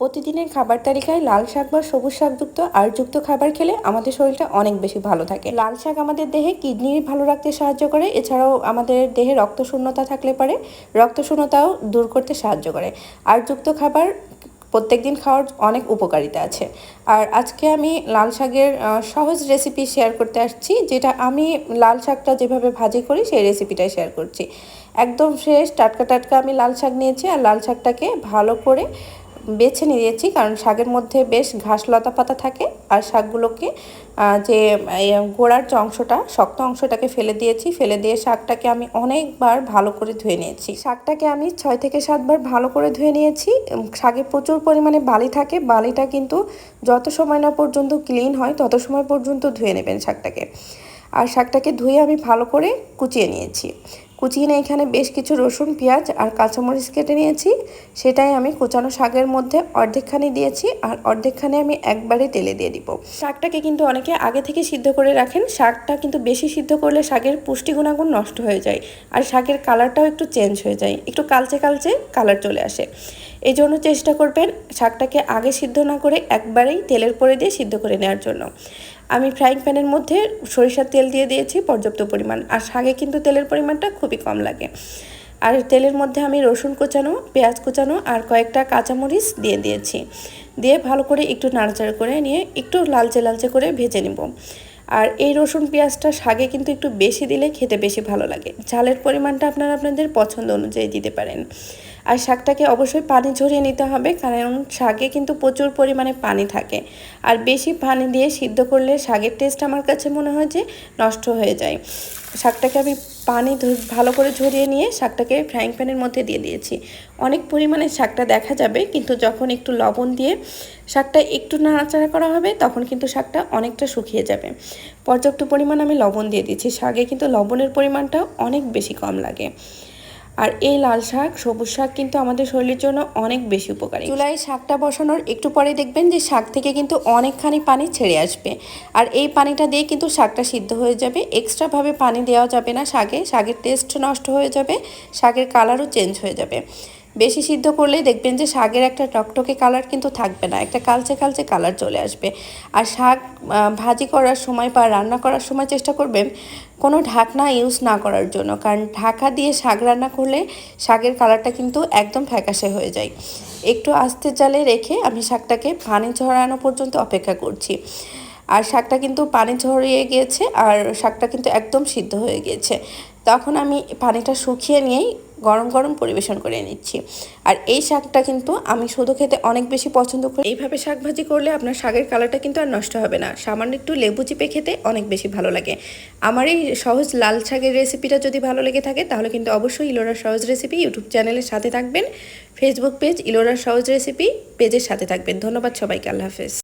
প্রতিদিনের খাবার তালিকায় লাল শাক বা সবুজ শাকযুক্ত আরযুক্ত খাবার খেলে আমাদের শরীরটা অনেক বেশি ভালো থাকে। লাল শাক আমাদের দেহে কিডনি ভালো রাখতে সাহায্য করে, এছাড়াও আমাদের দেহে রক্ত শূন্যতা থাকলে পারে। রক্ত শূন্যতাও দূর করতে সাহায্য করে। আরযুক্ত খাবার প্রত্যেক দিন খাওয়ার অনেক উপকারিতা আছে। আর আজকে আমি লাল শাকের সহজ রেসিপি শেয়ার করতে আসছি, যেটা আমি লাল শাকটা যেভাবে ভাজি করি, সেই রেসিপিটাই শেয়ার করছি। একদম ফ্রেশ টাটকা টাটকা আমি লাল শাক নিয়েছি, আর লাল শাকটাকে ভালো করে বেছে নিয়েছি, কারণ শাকের মধ্যে বেশ ঘাস লতা পাতা থাকে আর শাকগুলোকে যে গোড়ার যে অংশটা, শক্ত অংশটাকে ফেলে দিয়েছি, ফেলে দিয়ে শাকটাকে আমি অনেকবার ভালো করে ধুয়ে নিয়েছি। শাকটাকে আমি ছয় থেকে সাতবার ভালো করে ধুয়ে নিয়েছি। শাকে প্রচুর পরিমাণে বালি থাকে, বালিটা কিন্তু যত সময় না পর্যন্ত ক্লিন হয়, তত সময় পর্যন্ত ধুয়ে নেবেন শাকটাকে। আর শাকটাকে ধুয়ে আমি ভালো করে কুচিয়ে নিয়েছি। কুচিয়ে নিয়ে এখানে বেশ কিছু রসুন, পেঁয়াজ আর কাঁচামরিচ কেটে নিয়েছি। সেটাই আমি কোচানো শাকের মধ্যে অর্ধেকখানি দিয়েছি আর অর্ধেকখানি আমি একবারে তেলে দিয়ে দিব। শাকটাকে কিন্তু অনেকে আগে থেকে সিদ্ধ করে রাখেন। শাকটা কিন্তু বেশি সিদ্ধ করলে শাকের পুষ্টি গুণাগুণ নষ্ট হয়ে যায় আর শাকের কালারটাও একটু চেঞ্জ হয়ে যায়। একটু কালচে কালচে কালার চলে আসে। এই জন্য চেষ্টা করবেন শাকটাকে আগে সিদ্ধ না করে একবারেই তেলের পরে দিয়ে সিদ্ধ করে নেওয়ার জন্য। আমি ফ্রাইং প্যানের মধ্যে সরিষার তেল দিয়ে দিয়েছি পর্যাপ্ত পরিমাণ। আর শাকে কিন্তু তেলের পরিমাণটা খুবই কম লাগে। আর তেলের মধ্যে আমি রসুন কুচানো, পেঁয়াজ কুচানো আর কয়েকটা কাঁচামরিচ দিয়ে দিয়েছি। দিয়ে ভালো করে একটু নাড়াচাড়া করে নিয়ে একটু লালচে লালচে করে ভেজে নেব। আর এই রসুন পেঁয়াজটা শাকে কিন্তু একটু বেশি দিলে খেতে বেশি ভালো লাগে। ঝালের পরিমাণটা আপনারা আপনাদের পছন্দ অনুযায়ী দিতে পারেন। আর শাকটাকে অবশ্যই পানি ঝরিয়ে নিতে হবে, কারণ শাকে কিন্তু প্রচুর পরিমাণে পানি থাকে। আর বেশি পানি দিয়ে সিদ্ধ করলে শাকের টেস্ট আমার কাছে মনে হয় যে নষ্ট হয়ে যায়। শাকটাকে আমি পানি ভালো করে ঝরিয়ে নিয়ে শাকটাকে ফ্রাইং প্যানের মধ্যে দিয়ে দিয়েছি। অনেক পরিমাণে শাকটা দেখা যাবে, কিন্তু যখন একটু লবণ দিয়ে শাকটা একটু নাড়াচাড়া করা হবে, তখন কিন্তু শাকটা অনেকটা শুকিয়ে যাবে। পর্যাপ্ত পরিমাণ আমি লবণ দিয়ে দিয়েছি শাকে কিন্তু লবণের পরিমাণটা অনেক বেশি কম লাগে। আর এই লাল শাক, সবুজ শাক কিন্তু আমাদের শরীরের জন্য অনেক বেশি উপকারী। চুলায় শাকটা বসানোর একটু পরে দেখবেন যে শাক থেকে কিন্তু অনেকখানি পানি ছেড়ে আসবে। আর এই পানিটা দিয়ে কিন্তু শাকটা সিদ্ধ হয়ে যাবে। এক্সট্রাভাবে পানি দেওয়া যাবে না শাকে। শাকের টেস্ট নষ্ট হয়ে যাবে। শাকের কালারও চেঞ্জ হয়ে যাবে। বেশি সিদ্ধ করলেই দেখবেন যে শাকের একটা টকটকে কালার কিন্তু থাকবে না, একটা কালচে কালচে কালার চলে আসবে। আর শাক ভাজি করার সময় বা রান্না করার সময় চেষ্টা করবেন কোনো ঢাকনা ইউজ না করার জন্য, কারণ ঢাকা দিয়ে শাক রান্না করলে শাকের কালারটা কিন্তু একদম ফ্যাকাশে হয়ে যায়। একটু আস্তে জালে রেখে আমি শাকটাকে পানি ঝরানো পর্যন্ত অপেক্ষা করছি। আর শাকটা কিন্তু পানি ঝরিয়ে গিয়েছে আর শাকটা কিন্তু একদম সিদ্ধ হয়ে গিয়েছে। তখন আমি পানিটা শুকিয়ে নিয়েই গরম গরম পরিবেশন করে নিচ্ছি। আর এই শাকটা কিন্তু আমি শুধু খেতে অনেক বেশি পছন্দ করি। এইভাবে শাক ভাজি করলে আপনার শাকের কালারটা কিন্তু আর নষ্ট হবে না। সামান্য একটু লেবু চিপে খেতে অনেক বেশি ভালো লাগে। আমার এই সহজ লাল শাকের রেসিপিটা যদি ভালো লেগে থাকে, তাহলে কিন্তু অবশ্যই ইলোরার সহজ রেসিপি ইউটিউব চ্যানেলের সাথে থাকবেন। ফেসবুক পেজ ইলোরার সহজ রেসিপি পেজের সাথে থাকবেন। ধন্যবাদ সবাইকে, আল্লাহ হাফেজ।